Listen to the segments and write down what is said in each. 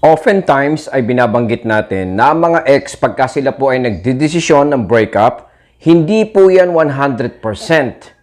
Oftentimes ay binabanggit natin na ang mga ex pagka sila po ay nagdidesisyon ng breakup, hindi po yan 100%.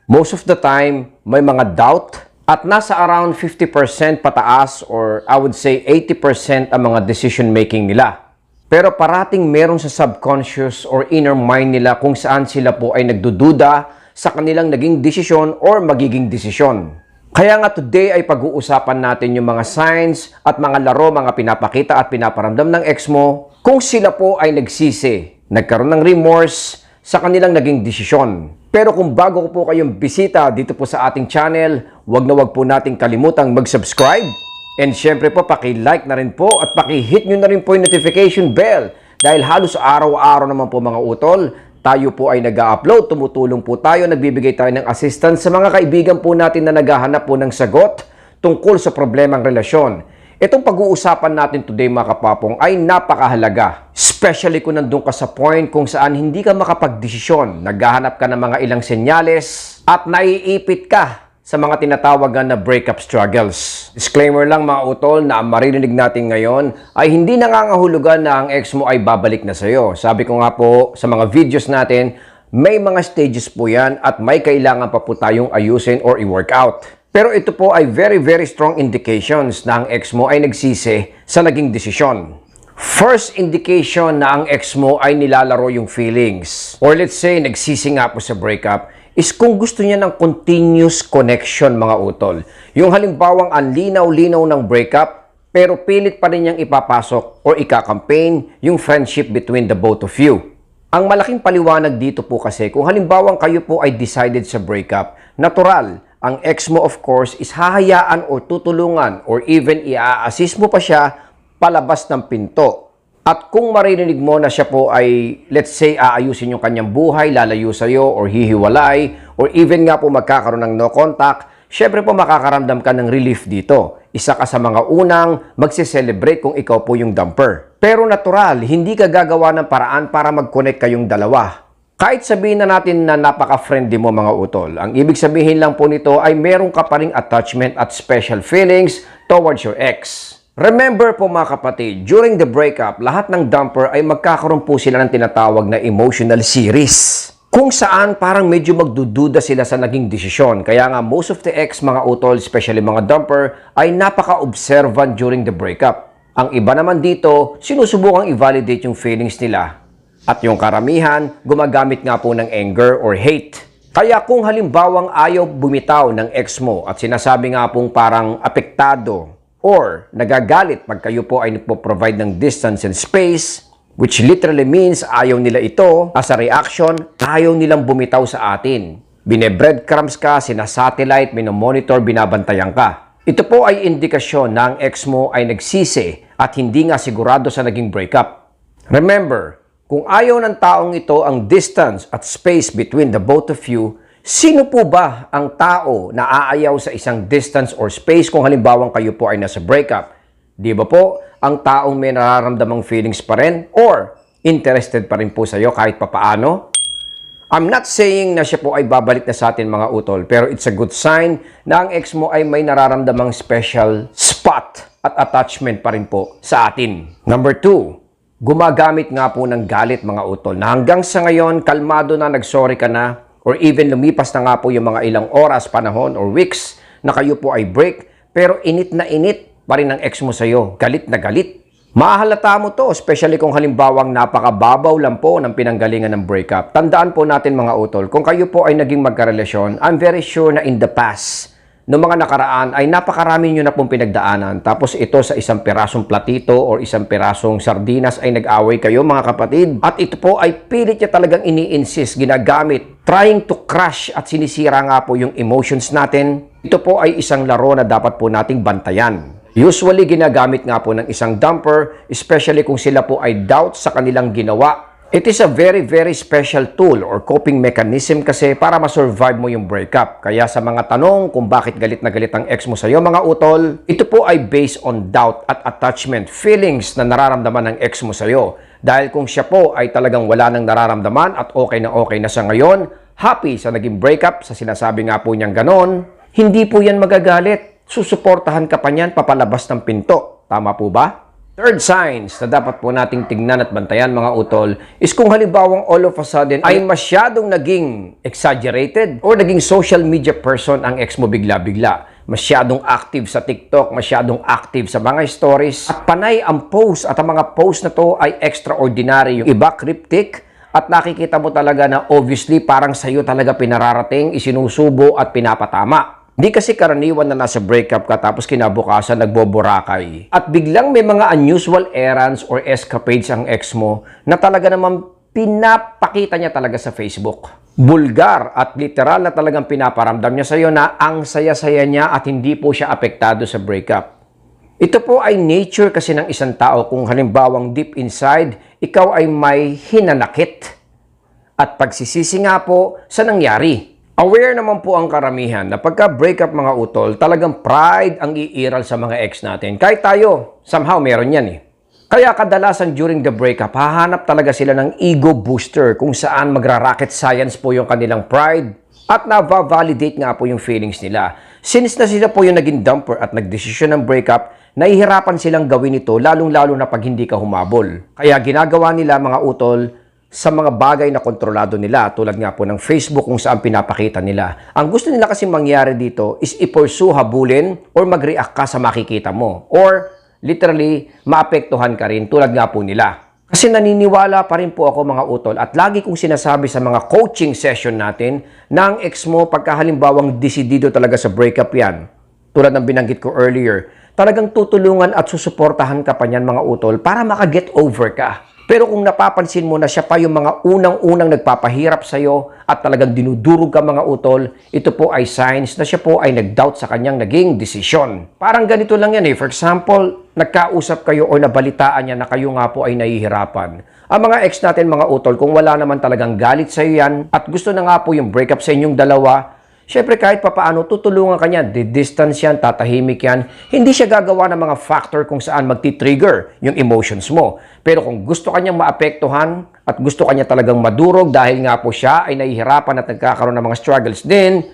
Most of the time, may mga doubt at nasa around 50% pataas or I would say 80% ang mga decision making nila. Pero parating meron sa subconscious or inner mind nila kung saan sila po ay nagdududa sa kanilang naging desisyon or magiging desisyon. Kaya nga today ay pag-uusapan natin yung mga signs at mga laro, mga pinapakita at pinaparamdam ng ex mo kung sila po ay nagsisi, nagkaroon ng remorse sa kanilang naging desisyon. Pero kung bago ko po kayong bisita dito po sa ating channel, wag na wag po nating kalimutang mag-subscribe. And syempre po, paki-like na rin po at paki-hit nyo na rin po yung notification bell. Dahil halos araw-araw naman po mga utol, tayo po ay nag-upload, tumutulong po tayo, nagbibigay tayo ng assistance sa mga kaibigan po natin na naghahanap po ng sagot tungkol sa problemang relasyon. Itong pag-uusapan natin today mga kapapong ay napakahalaga. Especially kung nandun ka sa point kung saan hindi ka makapagdesisyon, naghahanap ka ng mga ilang senyales at naiipit ka sa mga tinatawagan na breakup struggles. Disclaimer lang mga utol na ang maririnig natin ngayon ay hindi nangangahulugan na ang ex mo ay babalik na sa'yo. Sabi ko nga po sa mga videos natin, may mga stages po yan at may kailangan pa po tayong ayusin or i-work out. Pero ito po ay very very strong indications na ang ex mo ay nagsisi sa naging desisyon. First indication na ang ex mo ay nilalaro yung feelings. Or let's say, nagsisi nga po sa breakup, is kung gusto niya ng continuous connection mga utol. Yung halimbawang ang linaw-linaw ng breakup, pero pilit pa rin niyang ipapasok or ika-campaign yung friendship between the both of you. Ang malaking paliwanag dito po kasi kung halimbawang kayo po ay decided sa breakup, natural, ang ex mo of course is hahayaan or tutulungan or even i-assist mo pa siya palabas ng pinto. At kung maririnig mo na siya po ay, let's say, aayusin yung kanyang buhay, lalayo sa'yo, or hihiwalay, or even nga po magkakaroon ng no contact, syempre po makakaramdam ka ng relief dito. Isa ka sa mga unang magse-celebrate kung ikaw po yung dumper. Pero natural, hindi ka gagawa ng paraan para mag-connect kayong dalawa. Kahit sabihin na natin na napaka-friendly mo mga utol, ang ibig sabihin lang po nito ay meron ka pa ring attachment at special feelings towards your ex. Remember po mga kapatid, during the breakup, lahat ng dumper ay magkakaroon po sila ng tinatawag na emotional series. Kung saan parang medyo magdududa sila sa naging desisyon. Kaya nga most of the ex mga utol, especially mga dumper, ay napaka-observant during the breakup. Ang iba naman dito, sinusubukang i-validate yung feelings nila. At yung karamihan, gumagamit nga po ng anger or hate. Kaya kung halimbawang ayaw bumitaw ng ex mo at sinasabi nga pong parang apektado or nagagalit pag kayo po ay nagpo-provide ng distance and space, which literally means ayaw nila ito, as a reaction, ayaw nilang bumitaw sa atin. Bine-breadcrumbs ka, sinasatellite, minomonitor, binabantayan ka. Ito po ay indikasyon na ang ex mo ay nagsisi at hindi nga sigurado sa naging breakup. Remember, kung ayaw ng taong ito ang distance at space between the both of you, sino po ba ang tao na aayaw sa isang distance or space kung halimbawang kayo po ay nasa breakup? Di ba po, ang taong may nararamdamang feelings pa rin or interested pa rin po sa iyo kahit papaano? I'm not saying na siya po ay babalik na sa atin mga utol, pero it's a good sign na ang ex mo ay may nararamdamang special spot at attachment pa rin po sa atin. Number two, gumagamit nga po ng galit mga utol na hanggang sa ngayon kalmado na nagsorry ka na or even lumipas na nga po yung mga ilang oras, panahon or weeks na kayo po ay break pero init na init pa rin ang ex mo sa'yo, galit na galit. Mahalata mo to, especially kung halimbawang napakababaw lang po ng pinanggalingan ng breakup. Tandaan po natin mga utol, kung kayo po ay naging magkarelasyon, I'm very sure na in the past, noong mga nakaraan ay napakarami nyo na pong pinagdaanan. Tapos ito sa isang pirasong platito or isang pirasong sardinas ay nag-away kayo mga kapatid. At ito po ay pilit niya talagang ini-insist, ginagamit, trying to crush at sinisira nga po yung emotions natin. Ito po ay isang laro na dapat po nating bantayan. Usually, ginagamit nga po ng isang dumper, especially kung sila po ay doubt sa kanilang ginawa. It is a very, very special tool or coping mechanism kasi para ma-survive mo yung breakup. Kaya sa mga tanong kung bakit galit na galit ang ex mo sa'yo, mga utol, ito po ay based on doubt at attachment, feelings na nararamdaman ng ex mo sa'yo. Dahil kung siya po ay talagang wala nang nararamdaman at okay na okay na sa ngayon, happy sa naging breakup, sa sinasabi nga po niyang ganon, hindi po yan magagalit susuportahan ka pa niyan papalabas ng pinto. Tama po ba? Third signs na dapat po nating tignan at bantayan mga utol is kung halimbawang all of a sudden ay masyadong naging exaggerated or naging social media person ang ex mo bigla-bigla. Masyadong active sa TikTok, masyadong active sa mga stories at panay ang post at ang mga post na to ay extraordinary. Yung iba cryptic at nakikita mo talaga na obviously parang sa'yo talaga pinararating, isinusubo at pinapatama. Di kasi karaniwan na nasa breakup ka tapos kinabukasan nagboborakay. At biglang may mga unusual errands or escapades ang ex mo na talaga naman pinapakita niya talaga sa Facebook. Bulgar at literal na talagang pinaparamdam niya sa iyo na ang saya-saya niya at hindi po siya apektado sa breakup. Ito po ay nature kasi ng isang tao kung halimbawang deep inside, ikaw ay may hinanakit. At pagsisisi nga po sa nangyari. Aware naman po ang karamihan na pagka breakup mga utol, talagang pride ang iiral sa mga ex natin. Kahit tayo, somehow meron yan eh. Kaya kadalasan during the breakup, hahanap talaga sila ng ego booster kung saan magra-rocket science po yung kanilang pride at na-validate nga po yung feelings nila. Since na sila po yung naging dumper at nagdesisyon ng breakup, nahihirapan silang gawin ito lalong-lalo na pag hindi ka humabol. Kaya ginagawa nila mga utol sa mga bagay na kontrolado nila tulad nga po ng Facebook kung saan pinapakita nila. Ang gusto nila kasi mangyari dito is i-pursue habulin or mag-react ka sa makikita mo or literally maapektuhan ka rin tulad nga po nila. Kasi naniniwala pa rin po ako mga utol at lagi kong sinasabi sa mga coaching session natin na ang ex mo pagka halimbawang desidido talaga sa breakup yan, tulad ng binanggit ko earlier, talagang tutulungan at susuportahan ka pa niyan mga utol para makaget over ka. Pero kung napapansin mo na siya pa yung mga unang-unang nagpapahirap sa'yo at talagang dinudurog ka mga utol, ito po ay signs na siya po ay nag-doubt sa kanyang naging desisyon. Parang ganito lang yan eh. For example, nagkausap kayo o nabalitaan niya na kayo nga po ay nahihirapan. Ang mga ex natin mga utol, kung wala naman talagang galit sa'yo yan at gusto na nga po yung breakup sa inyong dalawa, Siyempre kahit papaano, tutulungan ka niya, distance yan, tatahimik yan. Hindi siya gagawa ng mga factor kung saan magti-trigger yung emotions mo. Pero kung gusto kanyang maapektuhan at gusto kanya talagang madurog dahil nga po siya ay nahihirapan at nagkakaroon ng mga struggles din,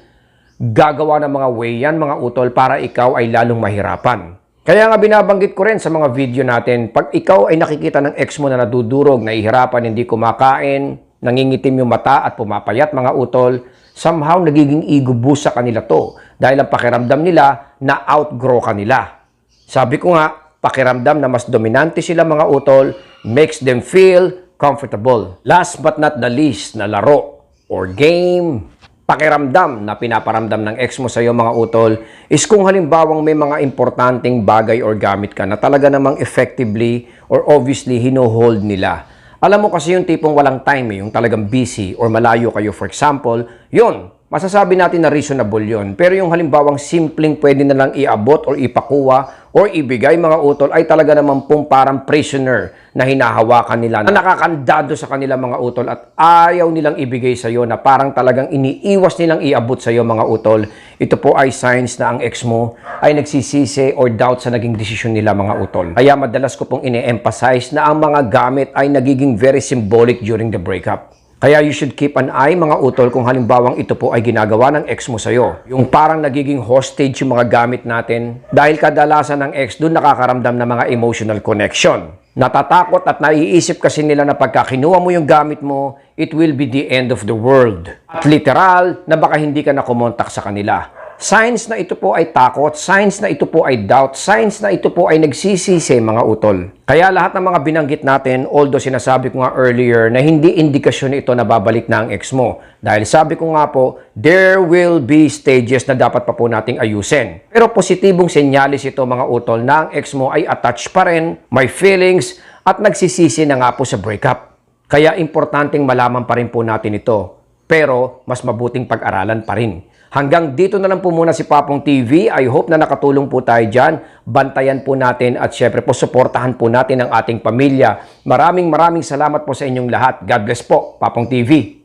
gagawa ng mga way yan, mga utol, para ikaw ay lalong mahirapan. Kaya nga binabanggit ko rin sa mga video natin, pag ikaw ay nakikita ng ex mo na nadudurog, nahihirapan, hindi kumakain, nangingitim yung mata at pumapayat mga utol, somehow nagiging ego boost sa kanila to dahil ang pakiramdam nila na outgrow kanila. Sabi ko nga, pakiramdam na mas dominante sila mga utol makes them feel comfortable. Last but not the least na laro or game, pakiramdam na pinaparamdam ng ex mo sa iyo mga utol is kung halimbawang may mga importanteng bagay or gamit ka na talaga namang effectively or obviously hino-hold nila. Alam mo kasi yung tipong walang time eh, yung talagang busy or malayo kayo for example, yun, masasabi natin na reasonable yun. Pero yung halimbawang simpleng pwede na lang iabot or ipakuha or ibigay mga utol ay talaga naman pong parang prisoner na hinahawakan nila na nakakandado sa kanila mga utol at ayaw nilang ibigay sa iyo na parang talagang iniiwas nilang iabot sa iyo mga utol. Ito po ay signs na ang ex mo ay nagsisisi or doubt sa naging desisyon nila mga utol. Kaya madalas ko pong ine-emphasize na ang mga gamit ay nagiging very symbolic during the breakup. Kaya you should keep an eye mga utol kung halimbawang ito po ay ginagawa ng ex mo sa'yo. Yung parang nagiging hostage yung mga gamit natin dahil kadalasan ng ex doon nakakaramdam ng mga emotional connection. Natatakot at naiisip kasi nila na pagka kinuha mo yung gamit mo, it will be the end of the world. At literal na baka hindi ka na kumontak sa kanila. Signs na ito po ay takot, signs na ito po ay doubt, signs na ito po ay nagsisisi mga utol. Kaya lahat ng mga binanggit natin, although sinasabi ko nga earlier na hindi indikasyon ito na babalik na ang ex mo. Dahil sabi ko nga po, there will be stages na dapat pa po nating ayusin. Pero positibong senyalis ito mga utol na ang ex mo ay attached pa rin, may feelings, at nagsisisi na nga po sa breakup. Kaya importanteng malaman pa rin po natin ito. Pero mas mabuting pag-aralan pa rin. Hanggang dito na lang po muna si Papong TV. I hope na nakatulong po tayo dyan. Bantayan po natin at syempre po suportahan po natin ang ating pamilya. Maraming maraming salamat po sa inyong lahat. God bless po, Papong TV.